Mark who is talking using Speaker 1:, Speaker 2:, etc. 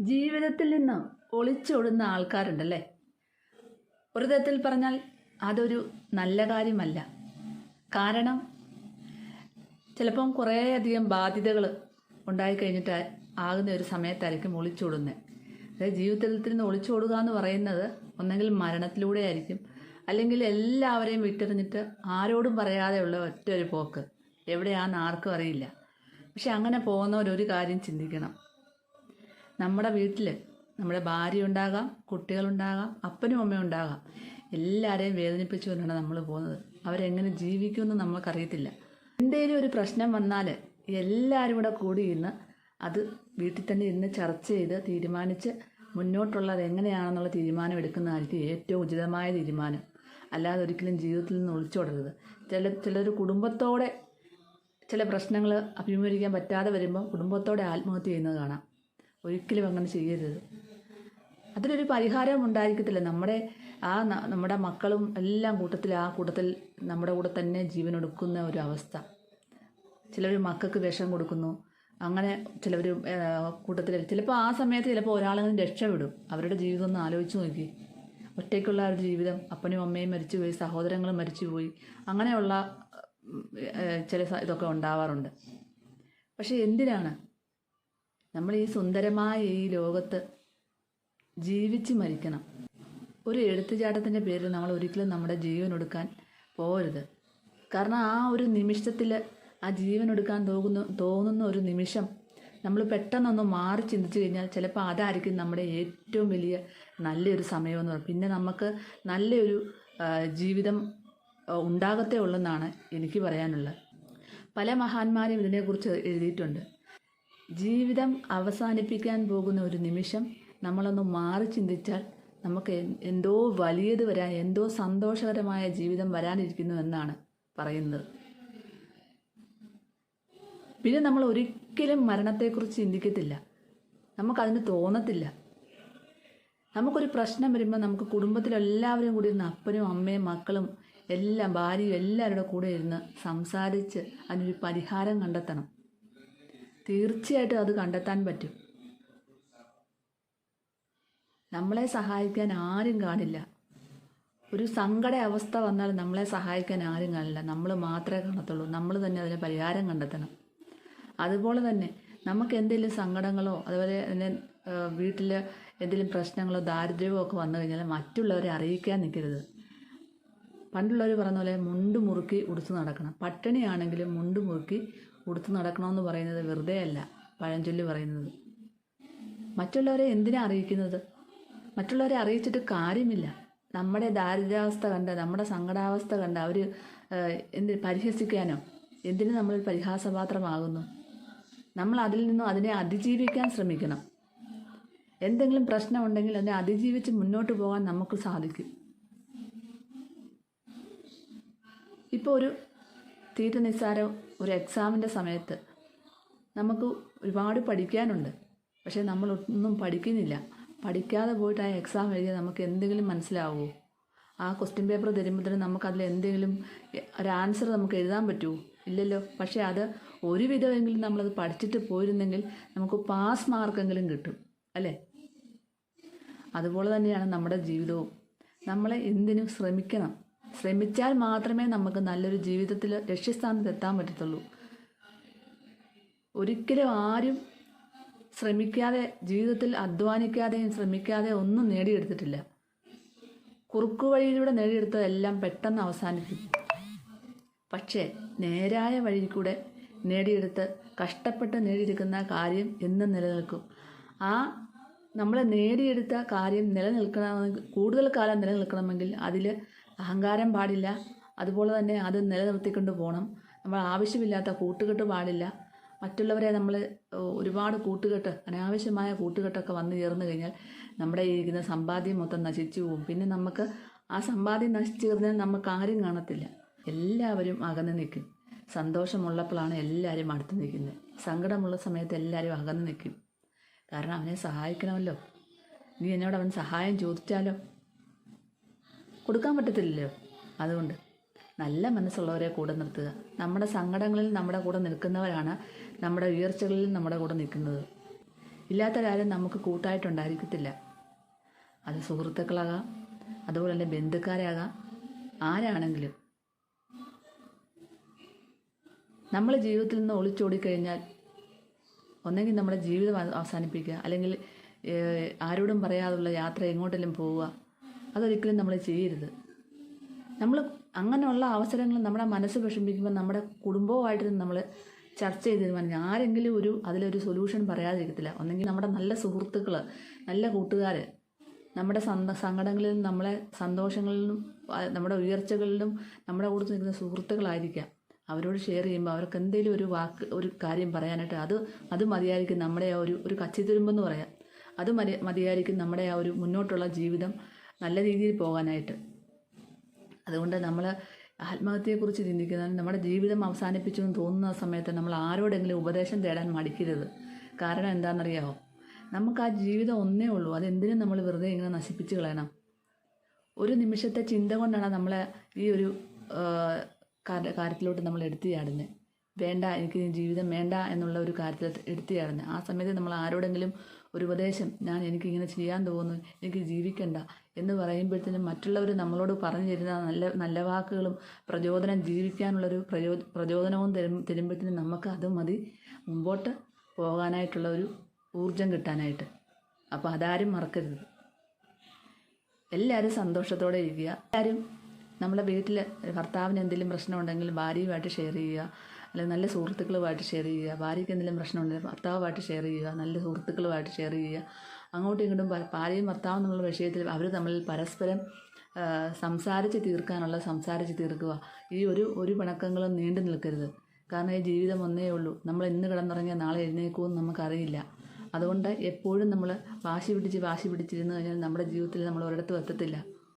Speaker 1: ജീവിതത്തിൽ നിന്ന് ഒളിച്ചോടുന്ന ആൾക്കാരുണ്ടല്ലേ? ഒരു തരത്തിൽ പറഞ്ഞാൽ അതൊരു നല്ല കാര്യമല്ല. കാരണം ചിലപ്പം കുറേയധികം ബാധ്യതകൾ ഉണ്ടായിക്കഴിഞ്ഞിട്ട് ആകുന്ന ഒരു സമയത്തായിരിക്കും ഒളിച്ചോടുന്നത് അതായത് ജീവിതത്തിൽ നിന്ന് ഒളിച്ചോടുക എന്ന് പറയുന്നത് ഒന്നെങ്കിൽ മരണത്തിലൂടെ ആയിരിക്കും. അല്ലെങ്കിൽ എല്ലാവരെയും വിട്ടെറിഞ്ഞിട്ട് ആരോടും പറയാതെയുള്ള ഒറ്റ ഒരു പോക്ക്. എവിടെയാണെന്ന് ആർക്കും അറിയില്ല. പക്ഷെ അങ്ങനെ പോകുന്നവരൊരു കാര്യം ചിന്തിക്കണം. നമ്മുടെ വീട്ടിൽ നമ്മുടെ ഭാര്യ ഉണ്ടാകാം കുട്ടികളുണ്ടാകാം അപ്പനും അമ്മയും ഉണ്ടാകാം. എല്ലാവരെയും വേദനിപ്പിച്ചുകൊണ്ടാണ് നമ്മൾ പോകുന്നത്. അവരെങ്ങനെ ജീവിക്കുമെന്ന് നമ്മൾക്കറിയത്തില്ല എന്തെങ്കിലും ഒരു പ്രശ്നം വന്നാൽ എല്ലാവരും കൂടെ കൂടി ഇന്ന് അത് വീട്ടിൽ തന്നെ ഇരുന്ന് ചർച്ച ചെയ്ത് തീരുമാനിച്ച് മുന്നോട്ടുള്ളത് എങ്ങനെയാണെന്നുള്ള തീരുമാനം എടുക്കുന്നതായിരിക്കും ഏറ്റവും ഉചിതമായ തീരുമാനം. അല്ലാതെ ഒരിക്കലും ജീവിതത്തിൽ നിന്ന് ഒളിച്ചോടരുത് ചില ചിലർ കുടുംബത്തോടെ ചില പ്രശ്നങ്ങൾ അഭിമുഖീകരിക്കാൻ പറ്റാതെ വരുമ്പോൾ കുടുംബത്തോടെ ആത്മഹത്യ ചെയ്യുന്നത് കാണാം. ഒരിക്കലും അങ്ങനെ ചെയ്യരുത്. അതിനൊരു പരിഹാരം ഉണ്ടായിരിക്കത്തില്ല. നമ്മുടെ ആ നമ്മുടെ മക്കളും എല്ലാം കൂട്ടത്തിൽ ആ കൂട്ടത്തിൽ നമ്മുടെ കൂടെ തന്നെ ജീവൻ എടുക്കുന്ന ഒരു അവസ്ഥ. ചിലർ മക്കൾക്ക് വിഷം കൊടുക്കുന്നു. അങ്ങനെ ചിലവർ കൂട്ടത്തിൽ ചിലപ്പോൾ ആ സമയത്ത് ചിലപ്പോൾ ഒരാളെങ്കിലും രക്ഷപ്പെടും. അവരുടെ ജീവിതം ഒന്ന് ആലോചിച്ച് നോക്കി. ഒറ്റയ്ക്കുള്ള ഒരു ജീവിതം. അപ്പനും അമ്മയും മരിച്ചുപോയി സഹോദരങ്ങളും മരിച്ചുപോയി. അങ്ങനെയുള്ള ചില ഇതൊക്കെ ഉണ്ടാവാറുണ്ട്. പക്ഷേ എന്തിനാണ്? നമ്മൾ ഈ സുന്ദരമായ ഈ ലോകത്ത് ജീവിച്ച് മരിക്കണം. ഒരു എഴുത്തുചാട്ടത്തിന്റെ പേരിൽ നമ്മൾ ഒരിക്കലും നമ്മുടെ ജീവൻ എടുക്കാൻ പോകരുത്. കാരണം ആ ഒരു നിമിഷത്തിൽ ആ ജീവൻ എടുക്കാൻ തോന്നുന്ന തോന്നുന്ന ഒരു നിമിഷം നമ്മൾ പെട്ടെന്നൊന്ന് മാറി ചിന്തിച്ചു കഴിഞ്ഞാൽ ചിലപ്പോൾ അതായിരിക്കും നമ്മുടെ ഏറ്റവും വലിയ നല്ലൊരു സമയമെന്ന് പറയും. പിന്നെ നമുക്ക് നല്ലൊരു ജീവിതം ഉണ്ടാകത്തേ ഉള്ളെന്നാണ് എനിക്ക് പറയാനുള്ളത്. പല മഹാന്മാരും ഇതിനെക്കുറിച്ച് എഴുതിയിട്ടുണ്ട്. ജീവിതം അവസാനിപ്പിക്കാൻ പോകുന്ന ഒരു നിമിഷം നമ്മളൊന്ന് മാറി ചിന്തിച്ചാൽ നമുക്ക് എന്തോ വലിയത് വരാൻ എന്തോ സന്തോഷകരമായ ജീവിതം വരാനിരിക്കുന്നു എന്നാണ് പറയുന്നത്. പിന്നെ നമ്മൾ ഒരിക്കലും മരണത്തെക്കുറിച്ച് ചിന്തിക്കത്തില്ല. നമുക്കതിന് തോന്നത്തില്ല. നമുക്കൊരു പ്രശ്നം വരുമ്പോൾ നമുക്ക് കുടുംബത്തിലെല്ലാവരും കൂടി ഇരുന്ന് അപ്പനും അമ്മയും മക്കളും എല്ലാം ഭാര്യയും എല്ലാവരുടെ കൂടെ ഇരുന്ന് സംസാരിച്ച് അതിനൊരു പരിഹാരം കണ്ടെത്തണം. തീർച്ചയായിട്ടും അത് കണ്ടെത്താൻ പറ്റും. നമ്മളെ സഹായിക്കാൻ ആരും കാണില്ല. ഒരു സങ്കട അവസ്ഥ വന്നാൽ നമ്മളെ സഹായിക്കാൻ ആരും കാണില്ല. നമ്മൾ മാത്രമേ കാണത്തുള്ളൂ. നമ്മൾ തന്നെ അതിന് പരിഹാരം കണ്ടെത്തണം. അതുപോലെ തന്നെ നമുക്ക് എന്തെങ്കിലും സങ്കടങ്ങളോ അതുപോലെ തന്നെ വീട്ടിൽ എന്തെങ്കിലും പ്രശ്നങ്ങളോ ദാരിദ്ര്യമോ ഒക്കെ വന്നു കഴിഞ്ഞാൽ മറ്റുള്ളവരെ അറിയിക്കാൻ നിൽക്കരുത്. പണ്ടുള്ളവർ പറഞ്ഞ പോലെ മുണ്ട് മുറുക്കി ഉടുത്തു നടക്കണം. പട്ടിണിയാണെങ്കിലും മുണ്ട് മുറുക്കി ഉടുത്ത് നടക്കണമെന്ന് പറയുന്നത് വെറുതെ അല്ല പഴഞ്ചൊല്ലി പറയുന്നത്. മറ്റുള്ളവരെ എന്തിനാ അറിയിക്കുന്നത്? മറ്റുള്ളവരെ അറിയിച്ചിട്ട് കാര്യമില്ല. നമ്മുടെ ദാരിദ്ര്യാവസ്ഥ കണ്ട് നമ്മുടെ സങ്കടാവസ്ഥ കണ്ട് അവർ എന്ത് പരിഹസിക്കാനോ? എന്തിനു നമ്മൾ പരിഹാസപാത്രമാകുന്നു? നമ്മൾ അതിൽ നിന്നും അതിനെ അതിജീവിക്കാൻ ശ്രമിക്കണം. എന്തെങ്കിലും പ്രശ്നമുണ്ടെങ്കിൽ അതിനെ അതിജീവിച്ച് മുന്നോട്ട് പോകാൻ നമുക്ക് സാധിക്കും. ഇപ്പോൾ ഒരു തീരെ നിസ്സാരം ഒരു എക്സാമിന്റെ സമയത്ത് നമുക്ക് ഒരുപാട് പഠിക്കാനുണ്ട്. പക്ഷേ നമ്മൾ ഒന്നും പഠിക്കുന്നില്ല. പഠിക്കാതെ പോയിട്ട് ആ എക്സാം എഴുതിയാൽ നമുക്ക് എന്തെങ്കിലും മനസ്സിലാവുമോ? ആ ക്വസ്റ്റ്യൻ പേപ്പർ തരുമ്പോഴത്തേനും നമുക്ക് അതിൽ എന്തെങ്കിലും ഒരു ആൻസർ നമുക്ക് എഴുതാൻ പറ്റുമോ? ഇല്ലല്ലോ. പക്ഷേ അത് ഒരുവിധമെങ്കിലും നമ്മളത് പഠിച്ചിട്ട് പോയിരുന്നെങ്കിൽ നമുക്ക് പാസ് മാർക്കെങ്കിലും കിട്ടും. അല്ലേ? അതുപോലെ തന്നെയാണ് നമ്മുടെ ജീവിതവും. നമ്മളെ എന്തിനും ശ്രമിക്കണം. ശ്രമിച്ചാൽ മാത്രമേ നമുക്ക് നല്ലൊരു ജീവിതത്തിൽ ലക്ഷ്യസ്ഥാനത്ത് എത്താൻ പറ്റത്തുള്ളൂ. ഒരിക്കലും ആരും ശ്രമിക്കാതെ ജീവിതത്തിൽ അധ്വാനിക്കാതെയും ശ്രമിക്കാതെ ഒന്നും നേടിയെടുത്തിട്ടില്ല. കുറുക്കു വഴിയിലൂടെ നേടിയെടുത്തതെല്ലാം പെട്ടെന്ന് അവസാനിക്കും പക്ഷേ നേരായ വഴി കൂടെ നേടിയെടുത്ത് കഷ്ടപ്പെട്ട് നേടിയെടുക്കുന്ന കാര്യം എന്നും നിലനിൽക്കും. ആ നമ്മൾ നേടിയെടുത്ത കാര്യം നിലനിൽക്കണമെങ്കിൽ കൂടുതൽ കാലം നിലനിൽക്കണമെങ്കിൽ അതിൽ അഹങ്കാരം പാടില്ല. അതുപോലെ തന്നെ അത് നിലനിർത്തിക്കൊണ്ട് പോകണം നമ്മൾ ആവശ്യമില്ലാത്ത കൂട്ടുകെട്ട് പാടില്ല. മറ്റുള്ളവരെ നമ്മൾ ഒരുപാട് കൂട്ടുകെട്ട് അനാവശ്യമായ കൂട്ടുകെട്ടൊക്കെ വന്നു ചേർന്ന് കഴിഞ്ഞാൽ നമ്മുടെ ഇരിക്കുന്ന സമ്പാദ്യം മൊത്തം നശിച്ചു പോകും. പിന്നെ നമുക്ക് ആ സമ്പാദ്യം നശിച്ചു കഴിഞ്ഞാൽ നമുക്ക് ആരും കാണത്തില്ല. എല്ലാവരും അകന്ന് നിൽക്കും. സന്തോഷമുള്ളപ്പോഴാണ് എല്ലാവരും അടുത്ത് നിൽക്കുന്നത്. സങ്കടമുള്ള സമയത്ത് എല്ലാവരും അകന്ന് നിൽക്കും. കാരണം അവനെ സഹായിക്കണമല്ലോ. നീ എന്നോട് അവൻ സഹായം ചോദിച്ചാലോ? കൊടുക്കാൻ പറ്റത്തില്ലല്ലോ. അതുകൊണ്ട് നല്ല മനസ്സുള്ളവരെ കൂടെ നിർത്തുക. നമ്മുടെ സങ്കടങ്ങളിൽ നമ്മുടെ കൂടെ നിൽക്കുന്നവരാണ് നമ്മുടെ ഉയർച്ചകളിൽ നമ്മുടെ കൂടെ നിൽക്കുന്നത്. ഇല്ലാത്തൊരാരും നമുക്ക് കൂട്ടായിട്ടുണ്ടായിരിക്കത്തില്ല. അത് സുഹൃത്തുക്കളാകാം അതുപോലെ തന്നെ ബന്ധുക്കാരാകാം ആരാണെങ്കിലും. നമ്മൾ ജീവിതത്തിൽ നിന്ന് ഒളിച്ചോടിക്കഴിഞ്ഞാൽ ഒന്നെങ്കിൽ നമ്മുടെ ജീവിതം അവ- അവസാനിപ്പിക്കുക അല്ലെങ്കിൽ ആരോടും പറയാതുള്ള യാത്ര എങ്ങോട്ടെങ്കിലും പോവുക അതൊരിക്കലും നമ്മൾ ചെയ്യരുത്. നമ്മൾ അങ്ങനെയുള്ള അവസരങ്ങൾ നമ്മുടെ മനസ്സ് വിഷമിക്കുമ്പോൾ നമ്മുടെ കുടുംബവുമായിട്ട് നമ്മൾ ചർച്ച ചെയ്ത് തീരുമാനിക്കും ആരെങ്കിലും ഒരു അതിലൊരു സൊല്യൂഷൻ പറയാതിരിക്കത്തില്ല. ഒന്നെങ്കിൽ നമ്മുടെ നല്ല സുഹൃത്തുക്കൾ നല്ല കൂട്ടുകാർ നമ്മുടെ സന്ത സങ്കടങ്ങളിൽ നിന്നും നമ്മളെ സന്തോഷങ്ങളിലും നമ്മുടെ ഉയർച്ചകളിലും നമ്മുടെ കൂടെ നിൽക്കുന്ന സുഹൃത്തുക്കളായിരിക്കാം. അവരോട് ഷെയർ ചെയ്യുമ്പോൾ അവർക്ക് എന്തെങ്കിലും ഒരു വാക്ക് ഒരു കാര്യം പറയാനായിട്ട് അത് അത് മതിയായിരിക്കും നമ്മുടെ ആ ഒരു ഒരു കച്ചിത്തുരുമ്പെന്ന് പറയാം. അത് മതി മതിയായിരിക്കും നമ്മുടെ ആ ഒരു മുന്നോട്ടുള്ള ജീവിതം നല്ല രീതിയിൽ പോകാനായിട്ട്. അതുകൊണ്ട് നമ്മൾ ആത്മഹത്യയെക്കുറിച്ച് ചിന്തിക്കുന്നതിന് നമ്മുടെ ജീവിതം അവസാനിപ്പിച്ചു എന്ന് തോന്നുന്ന സമയത്ത് നമ്മൾ ആരോടെങ്കിലും ഉപദേശം തേടാൻ മടിക്കരുത്. കാരണം എന്താണെന്നറിയാമോ നമുക്ക് ആ ജീവിതം ഒന്നേ ഉള്ളൂ. അതെന്തിനും നമ്മൾ വെറുതെ ഇങ്ങനെ നശിപ്പിച്ച് കളയണം. ഒരു നിമിഷത്തെ ചിന്ത കൊണ്ടാണ് നമ്മളെ ഈ ഒരു കാര്യത്തിലോട്ട് നമ്മൾ എടുത്തു ചാടുന്നത് വേണ്ട എനിക്ക് ജീവിതം വേണ്ട എന്നുള്ള ഒരു കാര്യത്തിൽ എടുത്തു ചാടുന്നത് ആ സമയത്ത് നമ്മൾ ആരോടെങ്കിലും ഒരു ഉപദേശം ഞാൻ എനിക്കിങ്ങനെ ചെയ്യാൻ തോന്നുന്നു എനിക്ക് ജീവിക്കണ്ട എന്ന് പറയുമ്പോഴത്തേനും മറ്റുള്ളവർ നമ്മളോട് പറഞ്ഞു തരുന്ന നല്ല നല്ല വാക്കുകളും പ്രചോദനം ജീവിക്കാനുള്ളൊരു പ്രചോ പ്രചോദനവും തരും തരുമ്പോഴത്തേനും നമുക്ക് അത് മതി. മുമ്പോട്ട് പോകാനായിട്ടുള്ള ഒരു ഊർജം കിട്ടാനായിട്ട്. അപ്പോൾ അതാരും മറക്കരുത്. എല്ലാവരും സന്തോഷത്തോടെ ഇരിക്കുക. എല്ലാവരും നമ്മുടെ വീട്ടിൽ ഭർത്താവിന് എന്തെങ്കിലും പ്രശ്നമുണ്ടെങ്കിൽ ഭാര്യയുമായിട്ട് ഷെയർ ചെയ്യുക. അല്ലെങ്കിൽ നല്ല സുഹൃത്തുക്കളുമായിട്ട് ഷെയർ ചെയ്യുക. ഭാര്യയ്ക്ക് എന്തെങ്കിലും പ്രശ്നമുണ്ടെങ്കിൽ ഭർത്താവുമായിട്ട് ഷെയർ ചെയ്യുക. നല്ല സുഹൃത്തുക്കളുമായിട്ട് ഷെയർ ചെയ്യുക. അങ്ങോട്ടും ഇങ്ങോട്ടും ഭാര്യയും ഭർത്താവും എന്നുള്ള വിഷയത്തിൽ അവർ തമ്മിൽ പരസ്പരം സംസാരിച്ച് തീർക്കാനുള്ള സംസാരിച്ച് തീർക്കുക. ഈ ഒരു ഒരു പിണക്കങ്ങളും നീണ്ടു നിൽക്കരുത്. കാരണം ഈ ജീവിതം ഒന്നേ ഉള്ളൂ. നമ്മൾ ഇന്ന് കിടന്നുറങ്ങിയ നാളെ എഴുന്നേക്കുമെന്ന് നമുക്കറിയില്ല. അതുകൊണ്ട് എപ്പോഴും നമ്മൾ വാശി പിടിച്ച് വാശി പിടിച്ചിരുന്നു കഴിഞ്ഞാൽ നമ്മുടെ ജീവിതത്തിൽ നമ്മൾ ഒരിടത്തും എത്തത്തില്ല.